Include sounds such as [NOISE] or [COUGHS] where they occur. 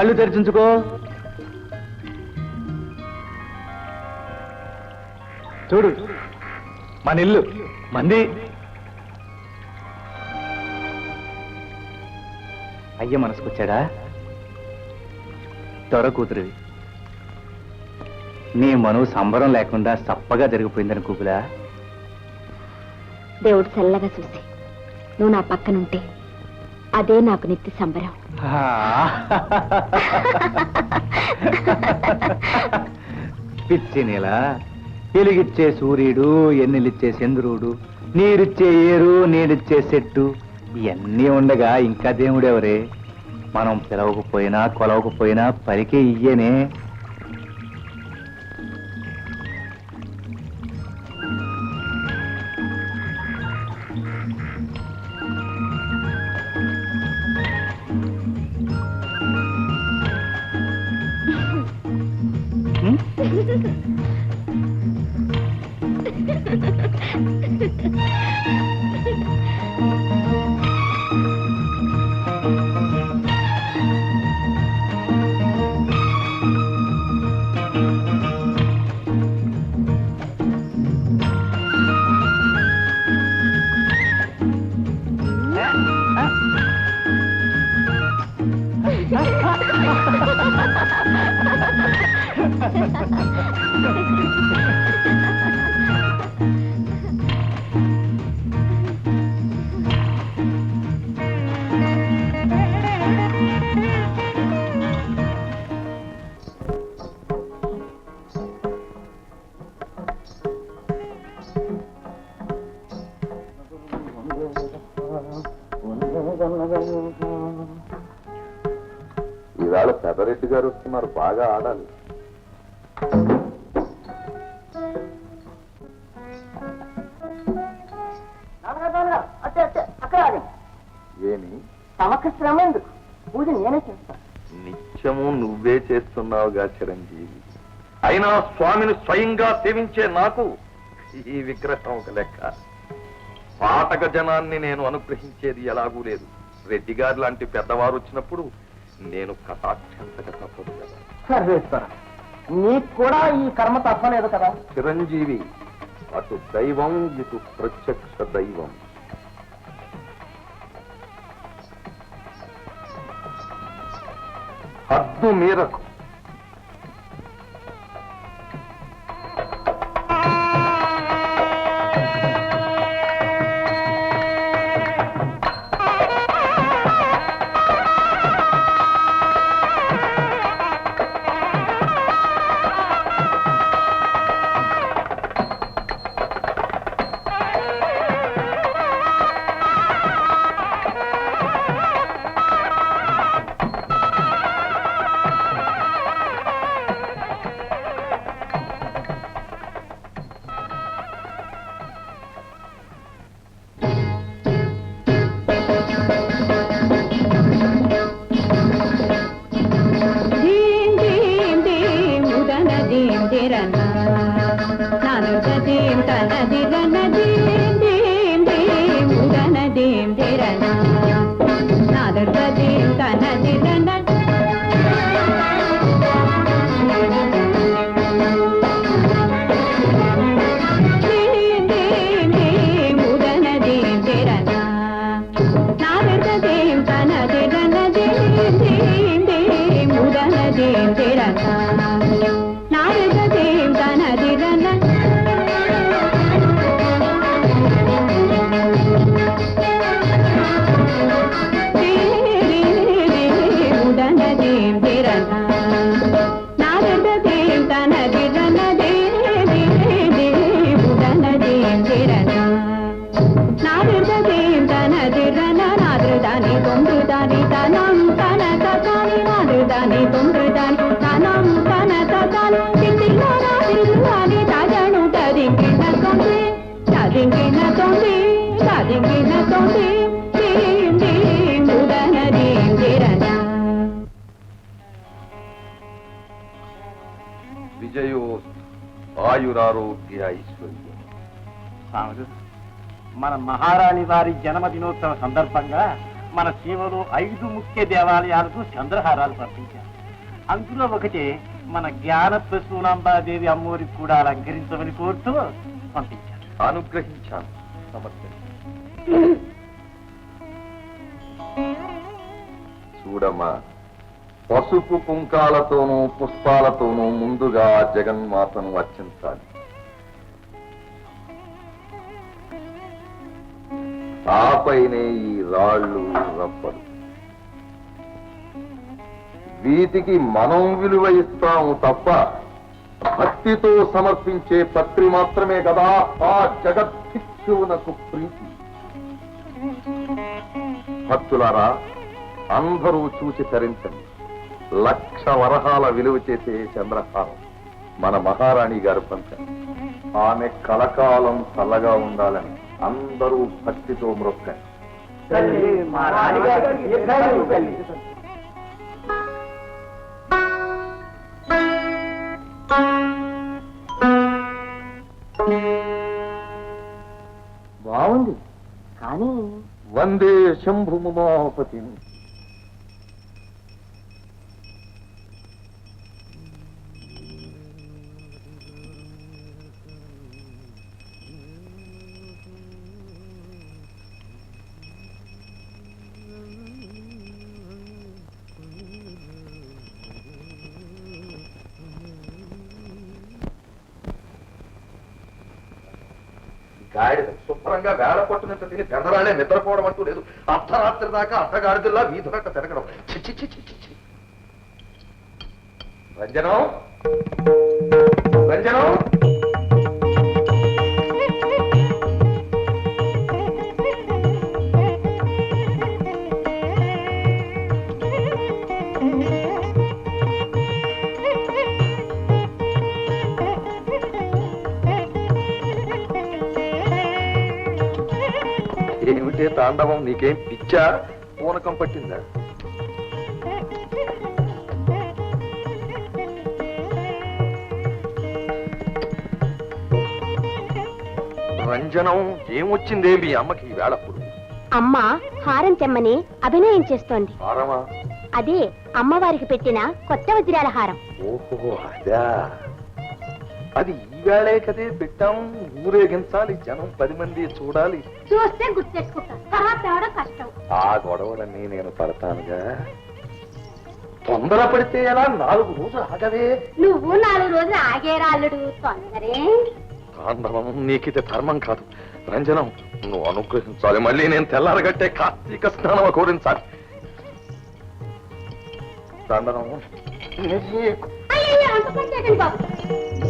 కళ్ళు తెరిచించుకో. చూడు మన ఇల్లు మంది. అయ్య మనసుకొచ్చాడా? త్వర కూతురివి. నీ మనవు సంబరం లేకుండా సప్పగా జరిగిపోయిందని కూపులా దేవుడు చల్లగా చూసి. నువ్వు నా పక్కనుంటే అదే నాకు నిత్య సంబరం. పిచ్చి నీల. వెలిగిచ్చే సూర్యుడు ఎన్నెలిచ్చే చంద్రుడు నీరిచ్చే ఏరు నీడిచ్చే చెట్టు ఇవన్నీ ఉండగా ఇంకా దేవుడెవరే? మనం పిలవకపోయినా కొలవకపోయినా పలికే ఇయ్యనే Thank you. ఈవేళ పెదరెడ్డి గారు వస్తున్నారు బాగా ఆడాలి. ఏమి? తమకు శ్రమ ఎందుకు పూజ నేనే చేస్తాను నిత్యము నువ్వే చేస్తున్నావుగా చిరంజీవి. అయినా స్వామిని స్వయంగా సేవించే నాకు ఈ విగ్రహం ఒక లెక్క. పాటక జనాన్ని నేను అనుగ్రహించేది ఎలాగూ లేదు. రెడ్డి గారు లాంటి పెద్దవారు వచ్చినప్పుడు నేను కటాక్షంతక తప్పదు కదా. నీకు కూడా ఈ కర్మ తప్పలేదు కదా? చిరంజీవి అటు దైవం ఇటు ప్రత్యక్ష దైవం. హద్దు మీరకు ఆయురారోగ్య ఐశ్వర్యం. మన మహారాణి వారి జన్మదినోత్సవ సందర్భంగా మన సీమలో ఐదు ముఖ్య దేవాలయాలకు చంద్రహారాలు పంపించారు అందులో ఒకటి మన జ్ఞాన ప్రసూనాంబాదేవి అమ్మోరికి కూడా అలంకరించమని కోరుతూ పంపించారు. అనుగ్రహించాను. [COUGHS] చూడమ్మా పసుపు కుంకాలతోనూ పుష్పాలతోనూ ముందుగా జగన్మాతను అర్చించాలి. ఆపైనే ఈ రాళ్ళు రప్పలు వీటికి మనం విలువ ఇస్తాము తప్ప భక్తితో సమర్పించే పత్రి మాత్రమే కదా ఆ జగద్భిక్షువునకు ప్రీతి. భక్తులారా అందరూ చూసి తరించండి. లక్ష వరహాల విలువ చేసే చంద్రహారం మన మహారాణి గారు పంచారు ఆమె కలకాలం చల్లగా ఉండాలని అందరూ భక్తితో మ్రొక్కండి మా రాణిగారు దీర్ఘాయువు తల్లి. బాగుంది. కానీ వందే శంభు మమాపతి గాడిద శుభ్రంగా వేళ పట్టునంత తిని పెందరాలే నిద్రపోవడం అంటూ లేదు. అర్ధరాత్రి దాకా అర్ధగాడిదల్లా వీధులక్క తిరగడం. చి చి చి రంజనం? రంజనం? తాండవం నీకేం పిచ్చా? పూనకం పట్టిందా? రంజనం ఏమొచ్చిందే మీ అమ్మకి ఈ వేళప్పుడు? అమ్మ హారం తెమ్మని అభినయం చేస్తోంది. హారమా? అదే అమ్మవారికి పెట్టిన కొత్త వజ్రాల హారం. ఓహో అదా. అది ఈ వేళే కదే పెట్టాం. ఊరేగించాలి. జనం పది మంది చూడాలి. చూస్తే తర్వాత కష్టం. ఆ గొడవలన్నీ నేను పడతానుగా. తొందర పడితే ఎలా నాలుగు రోజులు ఆగవే? నువ్వు నాలుగు రోజులు ఆగేరాళ్ళుడు తొందరే. తాండవం నీకిది ధర్మం కాదు. రంజనం నువ్వు అనుగ్రహించాలి. మళ్ళీ నేను తెల్లారగట్టే కార్తీక స్నానం కోరించాలి. తాండవం అయ్యో అంత పని చేయకండి బాబు.